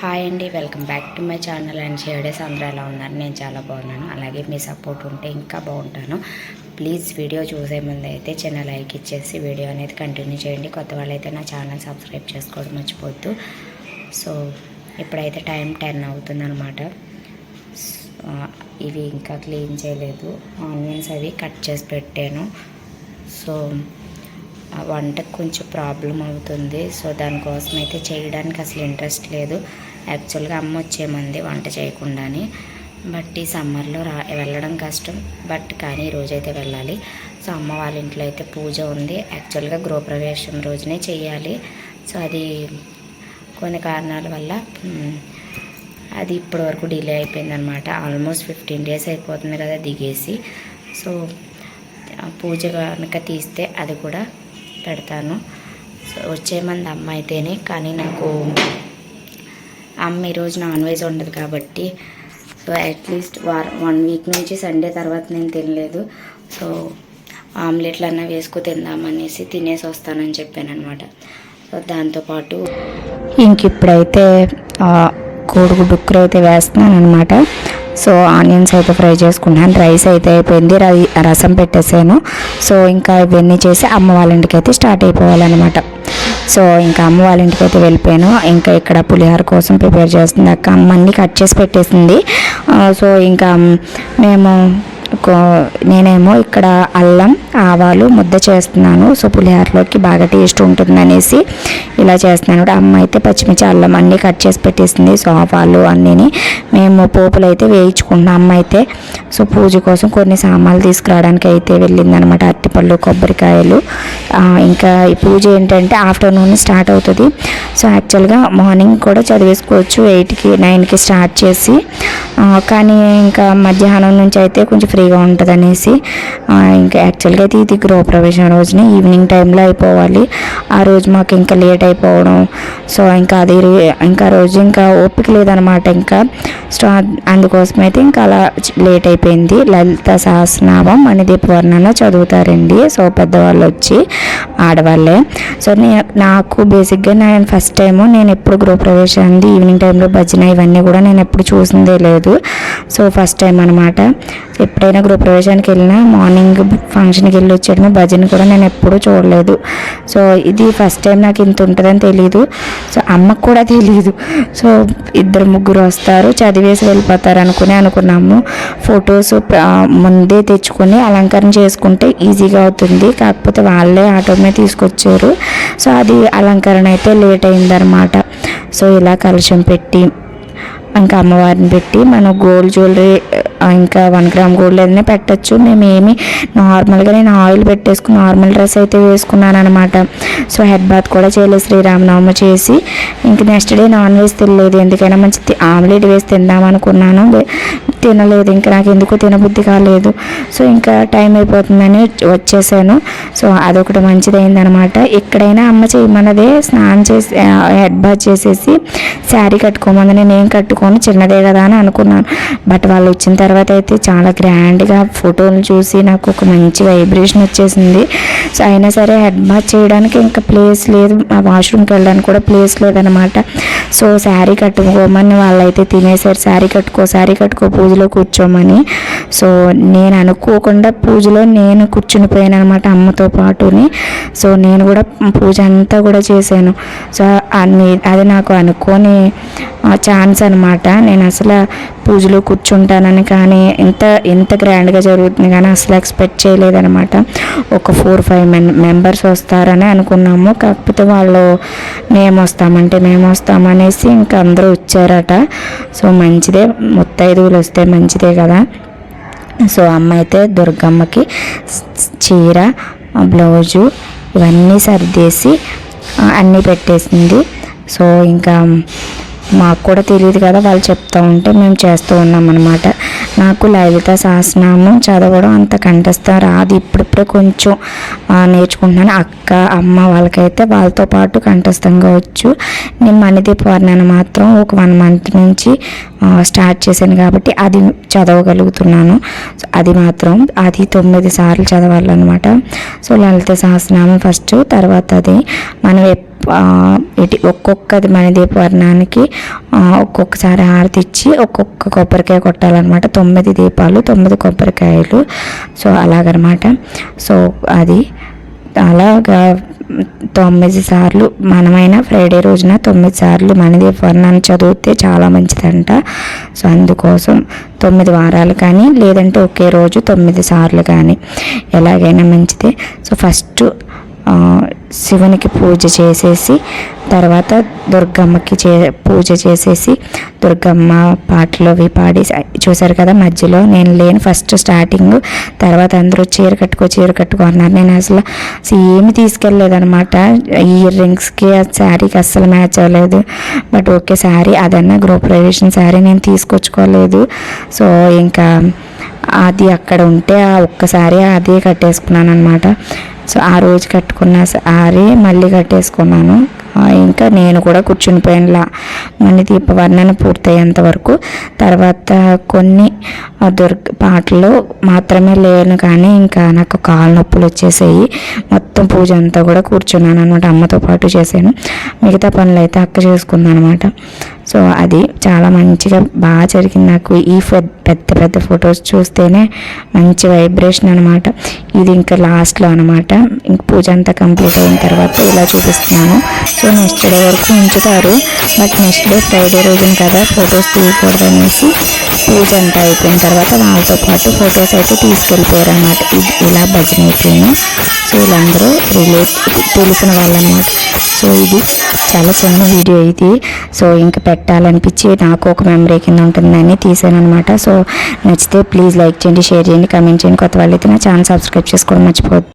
Hi అండి welcome back to my channel and shades అందరూ ఎలా ఉన్నారు? నేను చాలా బాగున్నాను. అలాగే మీ సపోర్ట్ ఉంటే ఇంకా బాగుంటాను. ప్లీజ్ వీడియో చూసే ముందు అయితే చిన్న లైక్ ఇచ్చేసి వీడియో అనేది కంటిన్యూ చేయండి. కొత్త వాళ్ళైతే నా ఛానల్ సబ్స్క్రైబ్ చేసుకోవడం మర్చిపోద్దు సో ఇప్పుడైతే టైం టెన్ అవుతుందనమాట ఇవి ఇంకా క్లీన్ చేయలేదు. ఆనియన్స్ అవి కట్ చేసి పెట్టాను. సో వంటకు కొంచెం ప్రాబ్లం అవుతుంది. సో దానికోసం అయితే చేయడానికి అసలు ఇంట్రెస్ట్ లేదు. యాక్చువల్గా అమ్మ వచ్చేమంది వంట చేయకుండానే. బట్ ఈ సమ్మర్లో రా వెళ్ళడం కష్టం. బట్ కానీ ఈ రోజైతే వెళ్ళాలి. సో అమ్మ వాళ్ళ ఇంట్లో అయితే పూజ ఉంది. యాక్చువల్గా గృహప్రవేశం రోజునే చేయాలి. సో అది కొన్ని కారణాల వల్ల అది ఇప్పటివరకు డిలే అయిపోయిందనమాట. ఆల్మోస్ట్ ఫిఫ్టీన్ డేస్ అయిపోతుంది కదా దిగేసి. సో పూజ కనుక తీస్తే అది కూడా పెడతాను సో వచ్చే మంది అమ్మ అయితేనే కానీ నాకు అమ్మ ఈరోజు నాన్ వెజ్ ఉండదు కాబట్టి సో అట్లీస్ట్ వారం వన్ వీక్ నుంచి సండే తర్వాత నేను తినలేదు. సో ఆమ్లెట్లు అన్నా వేసుకు తిందామనేసి తినేసి వస్తానని చెప్పాను అనమాట సో దాంతోపాటు ఇంక ఇప్పుడైతే కోడిగుడ్డు అయితే వేస్తున్నాను అనమాట సో ఆనియన్స్ అయితే ఫ్రై చేసుకున్నాను రైస్ అయితే అయిపోయింది. రై- రసం పెట్టేసాను. సో ఇంకా ఇవన్నీ చేసి అమ్మ వాళ్ళ ఇంటికి అయితే స్టార్ట్ అయిపోవాలన్నమాట. సో ఇంకా అమ్మ వాళ్ళ ఇంటికి అయితే వెళ్ళిపోయాను. ఇంకా ఇక్కడ పులిహోర కోసం ప్రిపేర్ చేస్తుంది అక్క. అమ్మ అన్ని కట్ చేసి పెట్టేసింది. సో ఇంకా మేము నేనేమో ఇక్కడ అల్లం ఆవాలు ముద్ద చేస్తున్నాను. సో పులిహారలోకి బాగా టేస్ట్ ఉంటుందనేసి ఇలా చేస్తున్నాను. అమ్మ అయితే పచ్చిమిర్చి అల్లం అన్నీ కట్ చేసి పెట్టేసింది. సో ఆవాలు అన్నీని మేము పోపులు అయితే వేయించుకుంటున్నాం అమ్మ అయితే. సో పూజ కోసం కొన్ని సామాన్లు తీసుకురావడానికి అయితే వెళ్ళిందనమాట. అరటిపళ్ళు కొబ్బరికాయలు. ఇంకా ఈ పూజ ఏంటంటే ఆఫ్టర్నూన్ స్టార్ట్ అవుతుంది. సో యాక్చువల్గా మార్నింగ్ కూడా చదివేసుకోవచ్చు. ఎయిట్కి నైన్కి స్టార్ట్ చేసి. కానీ ఇంకా మధ్యాహ్నం నుంచి అయితే కొంచెం ఫ్రీ ఫ్రీగా ఉంటుంది అనేసి ఇంకా యాక్చువల్గా అయితే ఇది గృహప్రవేశం రోజున ఈవినింగ్ టైంలో అయిపోవాలి. ఆ రోజు మాకు ఇంకా లేట్ అయిపోవడం. సో ఇంకా అది ఇంకా రోజు ఇంకా ఓపిక లేదనమాట ఇంకా. సో అందుకోసం అయితే ఇంకా అలా లేట్ అయిపోయింది. లలిత సహస్రనామం అని వర్ణన చదువుతారండి. సో పెద్దవాళ్ళు వచ్చి ఆడవాళ్ళే. సో నే నాకు బేసిక్గా నేను ఫస్ట్ టైము నేను ఎప్పుడు గృహప్రవేశాన్ని ఈవినింగ్ టైంలో భజన ఇవన్నీ కూడా నేను ఎప్పుడు చూసిందే లేదు. సో ఫస్ట్ టైం అనమాట ఎప్పుడైనా గృహప్రవేశానికి వెళ్ళినా మార్నింగ్ ఫంక్షన్కి వెళ్ళి వచ్చేయడమే భజన కూడా నేను ఎప్పుడూ చూడలేదు. సో ఇది ఫస్ట్ టైం నాకు ఇంత ఉంటుందని తెలియదు సో అమ్మకు కూడా తెలియదు సో ఇద్దరు ముగ్గురు వస్తారు చదివేసి వెళ్ళిపోతారు అనుకుని అనుకున్నాము. ఫొటోస్ ముందే తెచ్చుకొని అలంకరణ చేసుకుంటే ఈజీగా అవుతుంది. కాకపోతే వాళ్ళే ఆటో మీద తీసుకొచ్చారు. సో అది అలంకరణ అయితే లేట్ అయిందనమాట సో ఇలా కలుషం పెట్టి ఇంకా అమ్మవారిని పెట్టి మనం గోల్డ్ జ్యువెలరీ ఇంకా వన్ గ్రామ్ గోల్డ్ ఏదైనా పెట్టచ్చు. మేము ఏమి నార్మల్గా నేను ఆయిల్ పెట్టేసుకుని నార్మల్ డ్రెస్ అయితే వేసుకున్నాను అనమాట సో హెడ్ బాత్ కూడా చేయలేదు శ్రీరామనవమి చేసి. ఇంక నెక్స్ట్ డే నాన్ వెజ్ తినలేదు. ఎందుకైనా మంచి ఆమ్లెట్ వేసి తిందాం అనుకున్నాను. తినలేదు ఇంకా నాకు ఎందుకు తినబుద్ధి కాలేదు. సో ఇంకా టైం అయిపోతుందని వచ్చేసాను. సో అదొకటి మంచిదైంది అనమాట ఎక్కడైనా అమ్మ చేయమన్నదే స్నానం చేసి హెడ్ బాత్ చేసేసి శారీ కట్టుకోమని నేను కట్టుకొని చిన్నదే కదా అని అనుకున్నాను. బట్ వాళ్ళు వచ్చిన తర్వాత అయితే చాలా గ్రాండ్గా ఫోటోలు చూసి నాకు ఒక మంచి వైబ్రేషన్ వచ్చేసింది. సో అయినా సరే హెడ్ బాత్ చేయడానికి ఇంకా ప్లేస్ లేదు. ఆ వాష్రూమ్కి వెళ్ళడానికి కూడా ప్లేస్ లేదనమాట. సో శారీ కట్టుకోమని వాళ్ళైతే తినేసారు. శారీ కట్టుకో శారీ కట్టుకో పూజ పూజలో కూర్చోమని సో నేను అనుకోకుండా పూజలో నేను కూర్చుని పోయాను అనమాట అమ్మతో పాటుని. సో నేను కూడా పూజ అంతా కూడా చేశాను. సో అన్ని అది నాకు అనుకోని ఛాన్స్ అనమాట నేను అసలు పూజలో కూర్చుంటానని కానీ ఇంత ఇంత గ్రాండ్గా జరుగుతుంది కానీ అసలు ఎక్స్పెక్ట్ చేయలేదనమాట ఒక ఫోర్ ఫైవ్ మెం మెంబర్స్ వస్తారని అనుకున్నాము. కాకపోతే వాళ్ళు మేము వస్తామంటే మేము వస్తామనేసి ఇంకా అందరూ వచ్చారట. సో మంచిదే ముత్తైదువులు వస్తే మంచిదే కదా. సో అమ్మ అయితే దుర్గమ్మకి చీర బ్లౌజు ఇవన్నీ సర్దేసి అన్నీ పెట్టేసింది. సో ఇంకా మాకు కూడా తెలియదు కదా వాళ్ళు చెప్తూ ఉంటే మేము చేస్తూ ఉన్నాం అనమాట నాకు లలిత సహస్రనామం చదవడం అంత కంఠస్థం రాదు. ఇప్పుడిప్పుడే కొంచెం నేర్చుకుంటున్నాను. అక్క అమ్మ వాళ్ళకైతే వాళ్ళతో పాటు కంఠస్థంగా వచ్చు. నేను మణిదీప వర్ణన మాత్రం ఒక వన్ మంత్ నుంచి స్టార్ట్ చేశాను కాబట్టి అది చదవగలుగుతున్నాను. సో అది మాత్రం అది తొమ్మిది సార్లు చదవాలన్నమాట. సో లలిత సహస్రనామం ఫస్ట్ తర్వాత అది మనం ఇటు ఒక్కొక్కది మన దీపవర్ణానికి ఒక్కొక్కసారి హారతి ఇచ్చి ఒక్కొక్క కొబ్బరికాయ కొట్టాలన్నమాట. తొమ్మిది దీపాలు తొమ్మిది కొబ్బరికాయలు. సో అలాగనమాట. సో అది అలాగా తొమ్మిది సార్లు మనమైనా ఫ్రైడే రోజున తొమ్మిది సార్లు మనది వర్ణాన్ని చదివితే చాలా మంచిదంట. సో అందుకోసం తొమ్మిది వారాలు కానీ లేదంటే ఒకే రోజు తొమ్మిది సార్లు కానీ ఎలాగైనా మంచిదే. సో ఫస్ట్ శివునికి పూజ చేసేసి తర్వాత దుర్గమ్మకి చే పూజ చేసేసి దుర్గమ్మ పాటలు అవి పాడి చూసారు కదా మధ్యలో నేను లేను ఫస్ట్ స్టార్టింగ్ తర్వాత అందరూ చీర కట్టుకో చీర కట్టుకో అన్నారు. నేను అసలు ఏమి తీసుకెళ్ళలేదనమాట ఇయర్ రింగ్స్కి ఆ శారీకి అస్సలు మ్యాచ్ అవ్వలేదు. బట్ ఓకే శారీ అదన్నా గృహప్రవేశం శారీ నేను తీసుకొచ్చుకోలేదు. సో ఇంకా అది అక్కడ ఉంటే ఆ ఒక్కసారి అదే కట్టేసుకున్నాను అనమాట సో ఆ రోజు కట్టుకున్న సారీ మళ్ళీ కట్టేసుకున్నాను. ఇంకా నేను కూడా కూర్చుని పోయినలా మళ్ళీ దీపవర్ణన పూర్తయ్యేంత వరకు. తర్వాత కొన్ని ఆ, పాటలు మాత్రమే లేను కానీ ఇంకా నాకు కాలు నొప్పులు వచ్చేసాయి. మొత్తం పూజ అంతా కూడా కూర్చున్నాను అనమాట అమ్మతో పాటు చేశాను. మిగతా పనులు అయితే అక్క చేసుకుందనమాట సో అది చాలా మంచిగా బాగా జరిగింది. నాకు ఈ పెద్ద పెద్ద ఫొటోస్ చూస్తేనే మంచి వైబ్రేషన్ అనమాట ఇది ఇంకా లాస్ట్లో అనమాట ఇంక పూజ అంతా కంప్లీట్ అయిన తర్వాత ఇలా చూపిస్తున్నాను. సో నెక్స్ట్ డే వరకు ఉంచుతారు. బట్ నెక్స్ట్ డే ఫ్రైడే రోజున కదా ఫొటోస్ తీయకూడదు అనేసి పూజ అంతా అయిపోయిన తర్వాత వాళ్ళతో పాటు ఫొటోస్ అయితే తీసుకెళ్ళిపోయారు అనమాట ఇది ఇలా భజన అయిపోయాను సో వీళ్ళందరూ రిలేట్ తెలిసిన వాళ్ళు అనమాట సో ఇది చాలా చిన్న వీడియో ఇది. సో ఇంకా పెట్టాలనిపించి నాకు ఒక మెమరీ కింద ఉంటుందని తీసాను అనమాట సో నచ్చితే ప్లీజ్ లైక్ చేయండి షేర్ చేయండి కమెంట్ చేయండి. కొత్త వాళ్ళు అయితే నా ఛానల్ సబ్స్క్రైబ్ చేసుకోవడం మర్చిపోద్దు